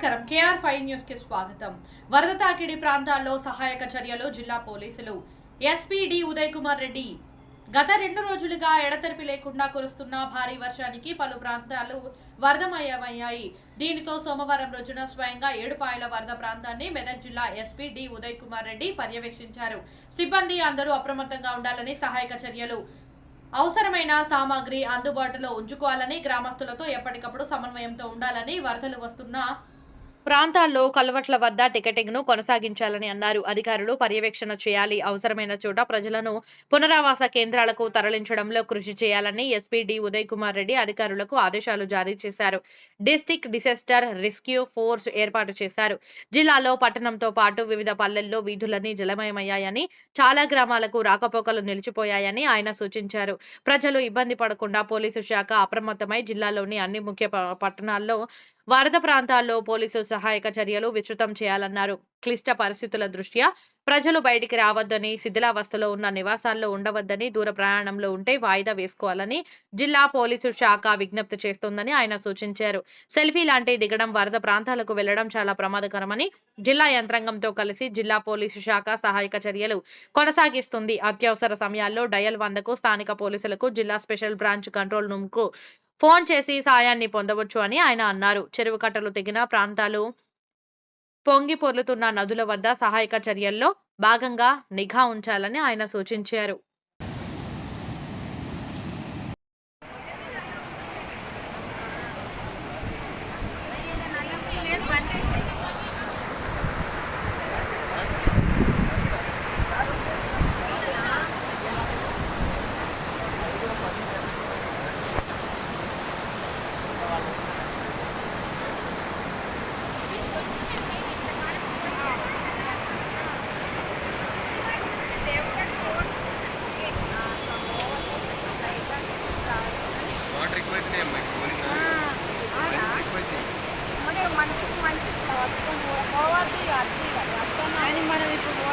Five న్యూస్కి స్వాగతం. వరద తాకిడి ప్రాంతాల్లో సహాయక చర్యలు జిల్లా పోలీసులు. SP D Uday Kumar Reddy. గత రెండు రోజులుగా ఎడతెరిపి లేకుండా కురుస్తున్న భారీ వర్షానికి పలు ప్రాంతాలు వరదమయమయ్యాయి. దీనితో సోమవారం రోజున స్వయంగా ఏడుపాయల వరద ప్రాంతాన్ని మెదక్ జిల్లా ఎస్పీ డి ఉదయ్ కుమార్ రెడ్డి పర్యవేక్షించారు. సిబ్బంది అందరూ అప్రమత్తంగా ఉండాలని సహాయక చర్యలు అవసరమైన సామాగ్రి అందుబాటులో ఉంచుకోవాలని గ్రామస్తులతో ఎప్పటికప్పుడు సమన్వయంతో ఉండాలని వరదలు వస్తున్న ప్రాంతాల్లో కల్వట్ల వద్ద టికెటింగ్ను కొనసాగించాలని అన్నారు. అధికారులు పర్యవేక్షణ చేయాలి. అవసరమైన చోట ప్రజలను పునరావాస కేంద్రాలకు తరలించడంలో కృషి చేయాలని ఎస్పీ డి. ఉదయ్ కుమార్ రెడ్డి అధికారులకు ఆదేశాలు జారీ చేశారు. డిస్టిక్ డిసాస్టర్ రెస్క్యూ ఫోర్స్ ఏర్పాటు చేశారు. జిల్లాలో పట్టణంతో పాటు వివిధ పల్లెల్లో వీధులన్నీ జలమయమయ్యాయని చాలా గ్రామాలకు రాకపోకలు నిలిచిపోయాయని ఆయన సూచించారు. ప్రజలు ఇబ్బంది పడకుండా పోలీసు శాఖ అప్రమత్తమై జిల్లాలోని అన్ని ముఖ్య పట్టణాల్లో వరద ప్రాంతాల్లో పోలీసు సహాయక చర్యలు విస్తృతం చేయాలన్నారు. క్లిష్ట పరిస్థితుల దృష్ట్యా ప్రజలు బయటికి రావద్దని శిథిలావస్థలో ఉన్న నివాసాల్లో ఉండవద్దని దూర ప్రయాణంలో ఉంటే వాయిదా వేసుకోవాలని జిల్లా పోలీసు శాఖ విజ్ఞప్తి చేస్తోందని ఆయన సూచించారు. సెల్ఫీ లాంటి దిగడం వరద ప్రాంతాలకు వెళ్ళడం చాలా ప్రమాదకరమని జిల్లా యంత్రాంగంతో కలిసి జిల్లా పోలీసు శాఖ సహాయక చర్యలు కొనసాగిస్తుంది. అత్యవసర సమయాల్లో డయల్ వందకు స్థానిక పోలీసులకు జిల్లా స్పెషల్ బ్రాంచ్ కంట్రోల్ రూమ్కు ఫోన్ చేసి సాయాన్ని పొందవచ్చు అని ఆయన అన్నారు. చెరువు కట్టలు తెగిన ప్రాంతాలు పొంగి పొర్లుతున్న నదుల వద్ద సహాయక చర్యల్లో భాగంగా నిఘా ఉంచాలని ఆయన సూచించారు.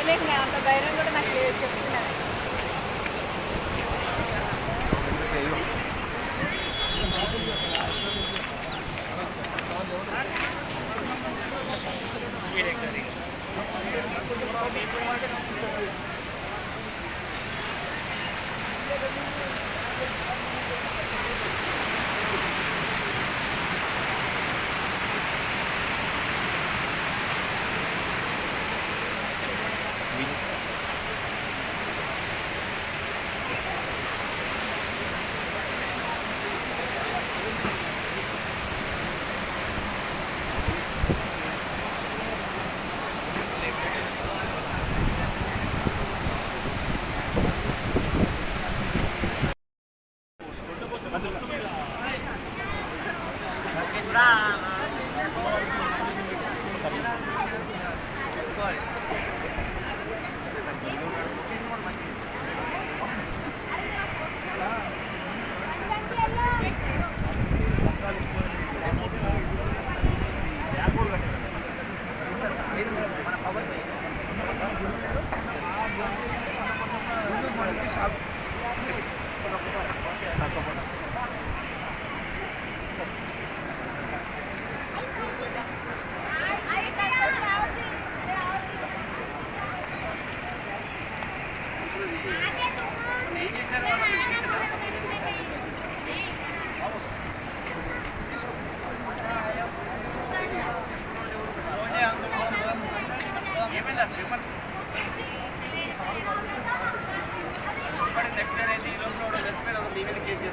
ഇതിലേക്ക് ഞാൻ ധൈര്യം കൂടെ Llévenla, sí, Marcelo. I don't know.